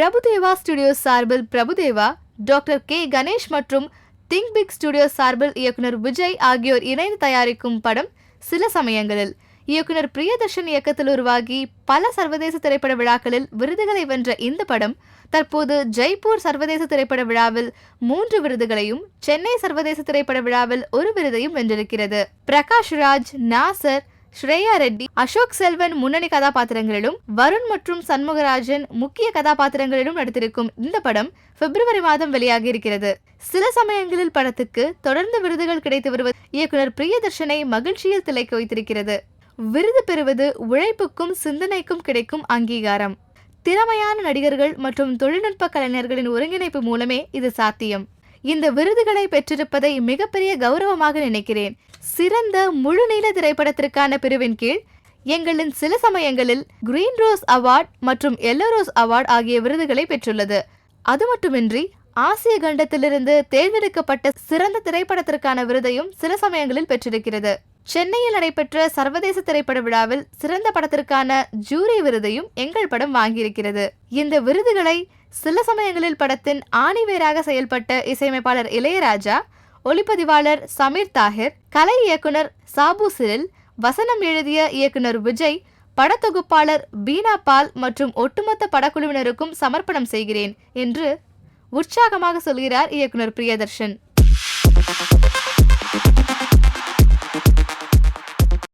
Prabhudeva studio சார்பில் Prabhudeva doctor K. Ganesh மற்றும் think big studios சார்பில் இயக்குனர் விஜய் ஆகியோர் இணைந்து தயாரிக்கும் படம் சில சமயங்களில். இயக்குனர் பிரியதர்ஷன் இயக்கத்தில் உருவாகி பல சர்வதேச திரைப்பட விழாக்களில் விருதுகளை வென்ற இந்த படம் தற்போது ஜெய்ப்பூர் சர்வதேச திரைப்பட விழாவில் மூன்று விருதுகளையும் சென்னை சர்வதேச திரைப்பட விழாவில் ஒரு விருதையும் வென்றிருக்கிறது. பிரகாஷ் ராஜ் நாசர் ஸ்ரேயா ரெட்டி அசோக் செல்வன் முன்னணி கதாபாத்திரங்களிலும் வருண் மற்றும் சண்முகராஜன் முக்கிய கதாபாத்திரங்களிலும் நடித்திருக்கும் இந்த படம் பிப்ரவரி மாதம் வெளியாகி இருக்கிறது சில சமயங்களில் படத்துக்கு தொடர்ந்து விருதுகள் கிடைத்து வருவது இயக்குனர் பிரியதர்ஷனை மகிழ்ச்சியில் திளைக்க வைத்திருக்கிறது. விருது பெறுவது உழைப்புக்கும் சிந்தனைக்கும் கிடைக்கும் அங்கீகாரம். திறமையான நடிகர்கள் மற்றும் தொழில்நுட்ப கலைஞர்களின் ஒருங்கிணைப்பு மூலமே இது சாத்தியம். இந்த விருதுகளை பெற்றிருப்பதை மிகப்பெரிய கௌரவமாக நினைக்கிறேன். சிறந்த முழுநீள திரைப்படத்திற்கான பிரிவின் கீழ் எங்களின் சில சமயங்களில் கிரீன் ரோஸ் அவார்ட் மற்றும் எல்லோ ரோஸ் அவார்ட் ஆகிய விருதுகளை பெற்றுள்ளது. அது மட்டுமின்றி ஆசிய கண்டத்திலிருந்து தேர்ந்தெடுக்கப்பட்ட சிறந்த திரைப்படத்திற்கான விருதையும் சில சமயங்களில் பெற்றிருக்கிறது. சென்னையில் நடைபெற்ற சர்வதேச திரைப்பட விழாவில் சிறந்த படத்திற்கான ஜூரி விருதையும் எங்கள் படம் வாங்கியிருக்கிறது. இந்த விருதுகளை சில சமயங்களில் படத்தின் ஆணிவேராக செயல்பட்ட இசையமைப்பாளர் இளையராஜா ஒளிப்பதிவாளர் சமீர் தாஹிர் கலை இயக்குனர் சாபு சிரில் வசனம் எழுதிய இயக்குனர் விஜய் படத்தொகுப்பாளர் பீனா பால் மற்றும் ஒட்டுமொத்த படக்குழுவினருக்கும் சமர்ப்பணம் செய்கிறேன் என்று உற்சாகமாக சொல்கிறார் இயக்குனர் பிரியதர்ஷன்.